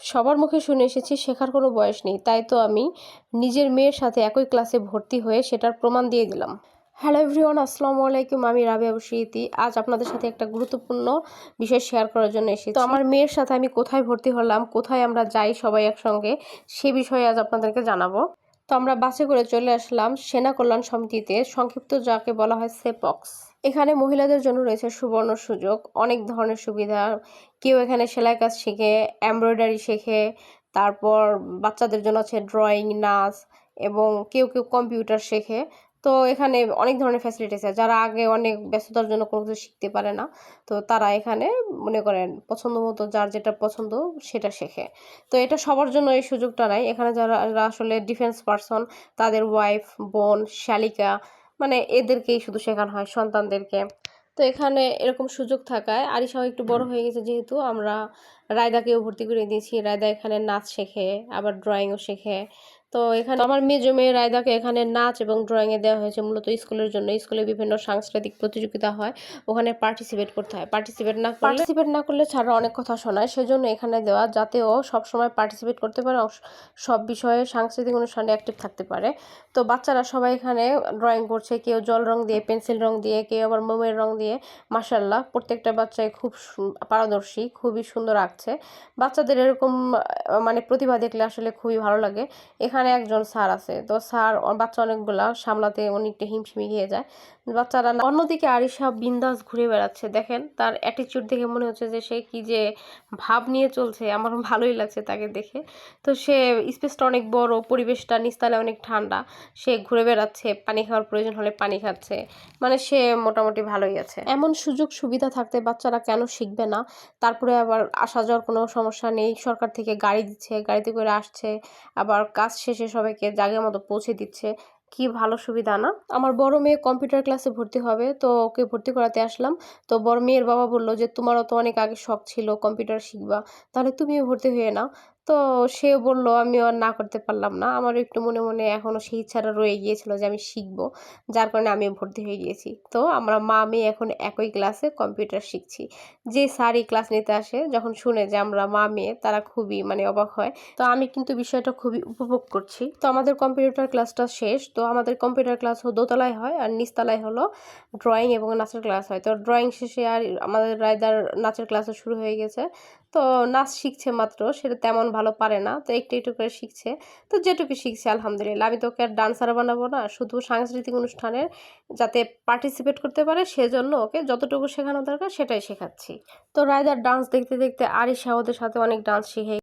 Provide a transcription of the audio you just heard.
সবার মুখে শুনে এসেছি, শেখার কোনো বয়স নেই। তাই তো আমি নিজের মেয়ের সাথে একই ক্লাসে ভর্তি হয়ে সেটার প্রমাণ দিয়ে দিলাম। হ্যালো এভরিওয়ান, আসসালামু আলাইকুম। আমি রাবিয়া বসিয়েতি আজ আপনাদের সাথে একটা গুরুত্বপূর্ণ বিষয় শেয়ার করার জন্য এসেছি। তো আমার মেয়ের সাথে আমি কোথায় ভর্তি হলাম, কোথায় আমরা যাই সবাই একসঙ্গে, সে বিষয়ে আজ আপনাদেরকে জানাব। তো আমরা বাসে করে চলে আসলাম সেনা কল্যাণ সমিতিতে, সংক্ষিপ্ত যাকে বলা হয় সেপক্স। এখানে মহিলাদের জন্য রয়েছে সুবর্ণ সুযোগ, অনেক ধরনের সুবিধা। কেউ এখানে সেলাই কাজ শেখে, এমব্রয়ডারি শেখে, তারপর বাচ্চাদের জন্য আছে ড্রয়িং, নাচ, এবং কেউ কেউ কম্পিউটার শেখে। তো এখানে অনেক ধরনের ফ্যাসিলিটিস আছে। যারা আগে অনেক ব্যস্ততার জন্য কোনো কিছু শিখতে পারে না তো তারা এখানে মনে করেন পছন্দ মতো যার যেটা পছন্দ সেটা শেখে। তো এটা সবার জন্য এই সুযোগটা নাই। এখানে যারা যারা আসলে ডিফেন্স পারসন তাদের ওয়াইফ বোন শালিকা মানে এদেরকেই শুধু শেখানো হয় সন্তানদেরকে। তো এখানে এরকম সুযোগ থাকায় আরিশাও একটু বড় হয়ে গেছে যেহেতু আমরা রায়দাকেও ভর্তি করে দিয়েছি। রায়দা এখানে নাচ শেখে, আবার ড্রয়িংও শেখে। তো এখানে আমার মেজো মেয়ে রায়দাকে এখানে নাচ এবং ড্রয়িংয়ে দেওয়া হয়েছে মূলত স্কুলের জন্য। স্কুলে বিভিন্ন সাংস্কৃতিক প্রতিযোগিতা হয়, ওখানে পার্টিসিপেট করতে হয়। পার্টিসিপেট না পার্টিসিপেট না করলে ছাড়া অনেক কথা শোনায়, সেজন্য এখানে দেওয়া যাতে ও সবসময় পার্টিসিপেট করতে পারে সব বিষয়ে সাংস্কৃতিক অনুষ্ঠানে অ্যাক্টিভ থাকতে পারে। তো বাচ্চারা সবাই এখানে ড্রয়িং করছে, কেউ জল রং দিয়ে পেন্সিল রং দিয়ে, কেউ আবার মোমের রং দিয়ে। মাসাল্লাহ প্রত্যেকটা বাচ্চাই খুব পারদর্শী, খুবই সুন্দর আঁকছে বাচ্চাদের এরকম মানে প্রতিভা দেখলে আসলে খুবই ভালো লাগে। এখানে একজন স্যার আছে। তো স্যার বাচ্চা অনেকগুলা, সামলাতে অনেকটা হিমশিমি খেয়ে যায়। বাচ্চারা অন্যদিকে আরিশা বিন্দাস ঘুরে বেড়াচ্ছে। দেখেন, তার অ্যাটিটিউড দেখে মনে হচ্ছে যে সে কি যে ভাব নিয়ে চলছে। আমার ভালোই লাগছে তাকে দেখে। তো সে স্পেসটা অনেক বড়, পরিবেশটা নিস্তালে অনেক ঠান্ডা। সে ঘুরে বেড়াচ্ছে, পানি খাওয়ার প্রয়োজন হলে পানি খাচ্ছে। মানে সে মোটামুটি ভালোই আছে। এমন সুযোগ সুবিধা থাকতে বাচ্চারা কেন শিখবে না? তারপরে আবার আসা যাওয়ার কোনো সমস্যা নেই। সরকার থেকে গাড়ি দিচ্ছে, গাড়িতে করে আসছে, আবার কাজ শেষে সবাইকে জায়গা মতো পৌঁছে দিচ্ছে। কি ভালো সুবিধা না? আমার বড় মেয়ে কম্পিউটার ক্লাসে ভর্তি হবে, তো ওকে ভর্তি করাতে আসলাম। তো বড় মেয়ের বাবা বলল যে, তোমারও তো অনেক আগে শখ ছিল কম্পিউটার শিখবা, তাহলে তুমিও ভর্তি হয়ে নাও। তো সে বলল, আমি আর না করতে পারলাম না। আমার একটু মনে মনে এখনও সেই ইচ্ছাটা রয়ে গিয়েছিল যে আমি শিখব। যার কারণে আমি ভর্তি হয়ে গিয়েছি। তো আমরা মা মেয়ে এখন একই ক্লাসে কম্পিউটার শিখছি। যে স্যার এই ক্লাস নিতে আসে, যখন শুনে যে আমরা মা, মেয়ে, তারা খুবই মানে অবাক হয়। তো আমি কিন্তু বিষয়টা খুবই উপভোগ করছি। তো আমাদের কম্পিউটার ক্লাসটা শেষ। তো আমাদের কম্পিউটার ক্লাস দোতলায় হয় আর নিচতলায় হলো ড্রয়িং এবং নাচের ক্লাস হয়। তো ড্রয়িং শেষে আর আমাদের রায়দার নাচের ক্লাসও শুরু হয়ে গেছে। তো নাচ শিখছে মাত্র, সেটা তেমন ভালো পারে না, তো একটু একটু করে শিখছে। তো যেটুকু শিখছে, আলহামদুলিল্লাহ। আমি তোকে আর ডান্সার বানাবো না, শুধু সাংস্কৃতিক অনুষ্ঠানের যাতে পার্টিসিপেট করতে পারে, সেজন্য ওকে যতটুকু শেখানো দরকার, সেটাই শেখাচ্ছি। তো রায়দার ডান্স দেখতে দেখতে আরিশা ওদের সাথে অনেক ডান্স শিখে